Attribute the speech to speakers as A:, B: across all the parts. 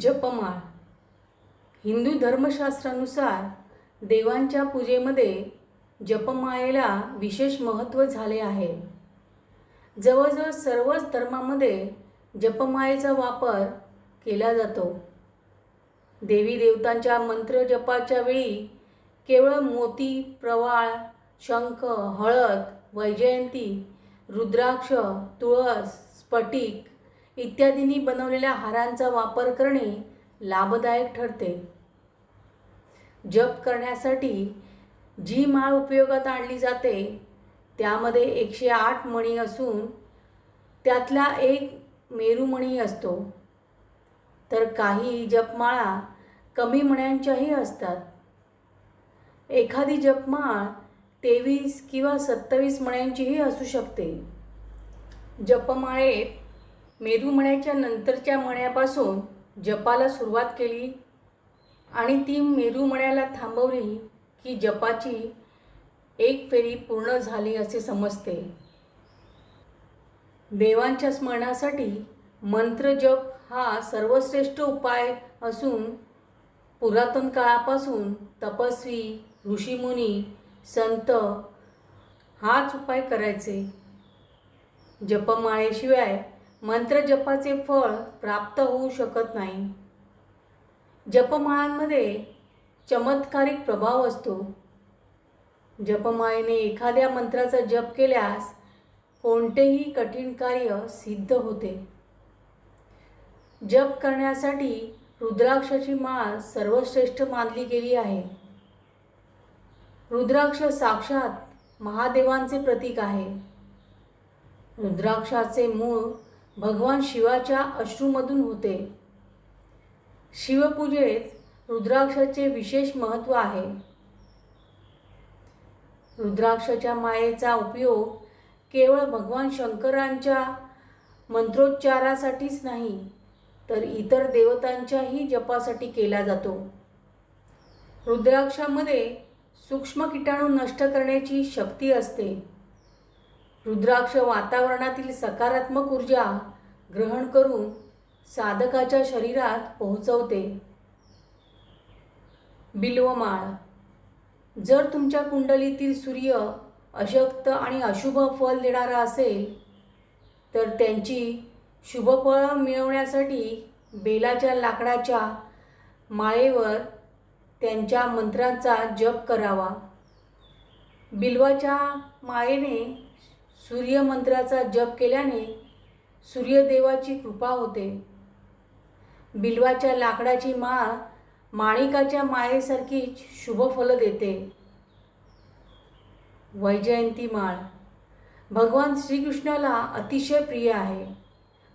A: जपमाळ. हिंदू धर्मशास्त्रानुसार देवांच्या पूजेमध्ये जपमाळेला विशेष महत्त्व झाले आहे. जवळजवळ सर्वच धर्मामध्ये जपमाळेचा वापर केला जातो. देवी देवतांच्या मंत्र जपाच्या वेळी केवळ मोती प्रवाळ शंख हळद वैजयंती रुद्राक्ष तुळस स्फटिक इत्यादींनी बनवलेल्या हारांचा वापर करणे लाभदायक ठरते. जप करण्यासाठी जी माळ उपयोगात आणली जाते त्यामध्ये एकशे आठ मणी असून त्यातला एक मेरुमणी असतो. तर काही जपमाळा कमी मण्यांच्याही असतात. एखादी जपमाळ तेवीस किंवा सत्तावीस मण्यांचीही असू शकते. जपमाळेत मेरुमण्याच्या नंतरच्या मण्यापासून जपाला सुरुवात केली आणि ती मेरुमण्याला थांबवली की जपाची एक फेरी पूर्ण झाली असे समजते. देवांच्या स्मरणासाठी मंत्र जप हा सर्वश्रेष्ठ उपाय असून पुरातन काळापासून तपस्वी ऋषीमुनी संत हाच उपाय करायचे. जपमाळेशिवाय मंत्रजपाचे फळ प्राप्त होऊ शकत नाही. जपमाळांमध्ये चमत्कारिक प्रभाव असतो. जपमाळेने एखाद्या मंत्राचा जप केल्यास कोणतेही कठीण कार्य सिद्ध होते. जप करण्यासाठी रुद्राक्षाची माळ सर्वश्रेष्ठ मानली गेली आहे. रुद्राक्ष साक्षात महादेवांचे प्रतीक आहे. रुद्राक्षाचे मूळ भगवान शिवाच्या अश्रूमधून होते. शिवपूजेत रुद्राक्षाचे विशेष महत्त्व आहे. रुद्राक्षाच्या मायेचा उपयोग केवळ भगवान शंकरांच्या मंत्रोच्चारासाठीच नाही तर इतर देवतांच्याही जपासाठी केला जातो. रुद्राक्षामध्ये सूक्ष्म किटाणू नष्ट करण्याची शक्ती असते. रुद्राक्ष वातावरणातील सकारात्मक ऊर्जा ग्रहण करून साधकाच्या शरीरात पोहोचवते. बिल्वमाळ. जर तुमच्या कुंडलीतील सूर्य अशक्त आणि अशुभ फल देणारा असेल तर त्यांची शुभफळं मिळवण्यासाठी बेलाच्या लाकडाच्या माळेवर त्यांच्या मंत्रांचा जप करावा. बिल्वाच्या माळेने सूर्यमंत्राचा जप केल्याने सूर्यदेवाची कृपा होते. बिल्वाच्या लाकडाची माळ माणिकाच्या माळेसारखीच शुभफलं देते. वैजयंती माळ. भगवान श्रीकृष्णाला अतिशय प्रिय आहे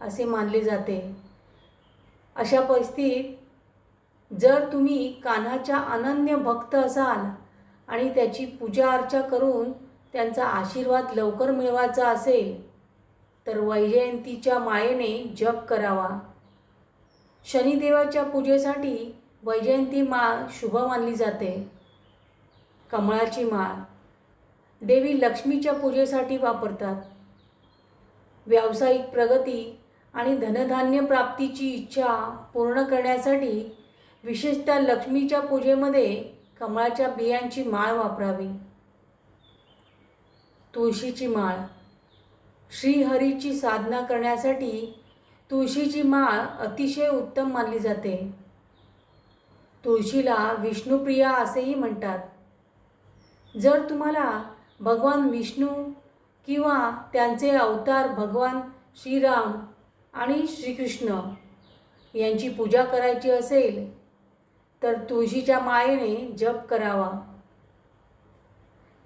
A: असे मानले जाते. अशा परिस्थितीत जर तुम्ही कान्हाच्या अनन्य भक्त असाल आणि त्याची पूजा अर्चा करून त्यांचा आशीर्वाद लवकर मिळवायचा असेल तर वैजयंतीच्या मायेने जप करावा. शनिदेवाच्या पूजेसाठी वैजयंती माळ शुभ मानली जाते. कमळाची माळ. देवी लक्ष्मीच्या पूजेसाठी वापरतात. व्यावसायिक प्रगती आणि धनधान्य प्राप्तीची इच्छा पूर्ण करण्यासाठी विशेषतः लक्ष्मीच्या पूजेमध्ये कमळाच्या बियांची माळ वापरावी. तुळशीची माळ. श्रीहरीची साधना करण्यासाठी तुळशीची माळ अतिशय उत्तम मानली जाते. तुळशीला विष्णुप्रिया असेही म्हणतात. जर तुम्हाला भगवान विष्णू किंवा त्यांचे अवतार भगवान श्रीराम आणि श्रीकृष्ण यांची पूजा करायची असेल तर तुळशीच्या माळेने जप करावा.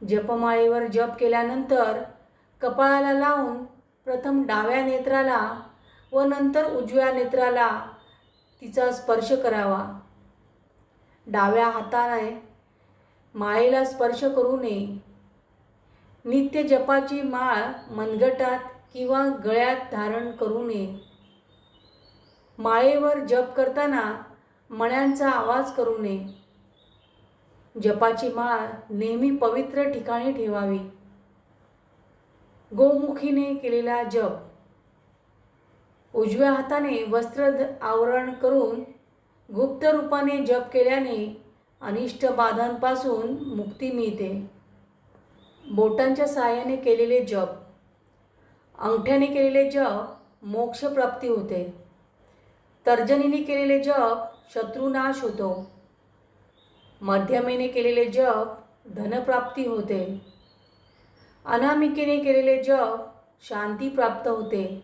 A: जपमाळेवर जप केल्यानंतर कपाळाला लावून प्रथम डाव्या नेत्राला व नंतर उजव्या नेत्राला तिचा स्पर्श करावा. डाव्या हाताने माळेला स्पर्श करू नये. नित्य जपाची माळ मनगटात किंवा गळ्यात धारण करू नये. माळेवर जप करताना मण्यांचा आवाज करू नये. जपाची माळ नेहमी पवित्र ठिकाणी ठेवावी. गोमुखीने केलेला जप. उजव्या हाताने वस्त्र आवरण करून गुप्त रूपाने जप केल्याने अनिष्ट बाधांपासून मुक्ती मिळते. बोटांच्या सहाय्याने केलेले जप. अंगठ्याने केलेले जप मोक्षप्राप्ती होते. तर्जनीने केलेले जप शत्रुनाश होतो. मध्यमेने केलेले जप धनप्राप्ती होते. अनामिकेने केलेले जप शांती प्राप्त होते.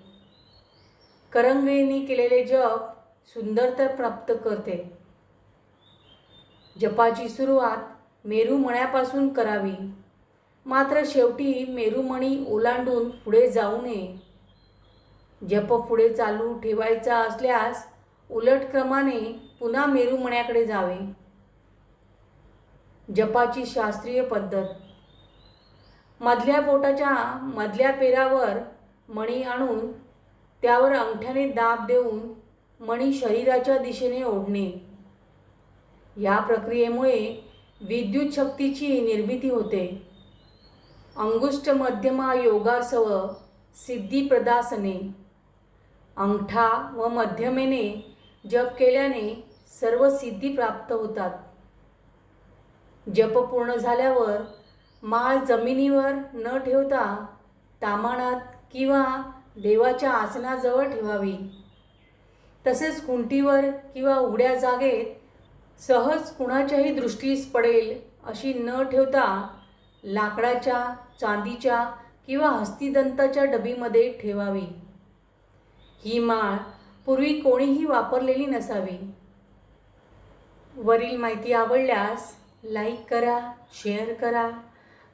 A: करंगळीने केलेले जप सुंदरता प्राप्त करते. जपाची सुरुवात मेरूमण्यापासून करावी. मात्र शेवटी मेरूमणी ओलांडून पुढे जाऊ नये. जप पुढे चालू ठेवायचा असल्यास उलट क्रमाने पुन्हा मेरूमण्याकडे जावे. जपाची शास्त्रीय पद्धत. मधल्या बोटाच्या मधल्या पेरावर मणी आणून त्यावर अंगठ्याने दाब देऊन मणी शरीराच्या दिशेने ओढणे. या प्रक्रियेमुळे विद्युत शक्तीची निर्मिती होते. अंगुष्ट मध्यमा योगासव सिद्धिप्रदासने अंगठा व मध्यमेने जप केल्याने सर्व सिद्धी प्राप्त होतात. जप पूर्ण झाल्यावर माळ जमिनीवर न ठेवता तामाणात किंवा देवाच्या आसनाजवळ ठेवावी. तसेच कुंटीवर किंवा उघड्या जागेत सहज कुणाच्याही दृष्टीस पडेल अशी न ठेवता लाकडाच्या चांदीच्या किंवा हस्तिदंताच्या डबीमध्ये ठेवावी. ही माळ पूर्वी कोणीही वापरलेली नसावी. वरील माहिती आवडल्यास लाईक करा शेअर करा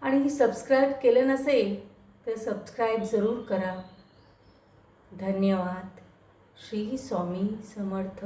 A: आणि सबस्क्राईब केलं नसेल तर सबस्क्राईब जरूर करा. धन्यवाद. श्री स्वामी समर्थ.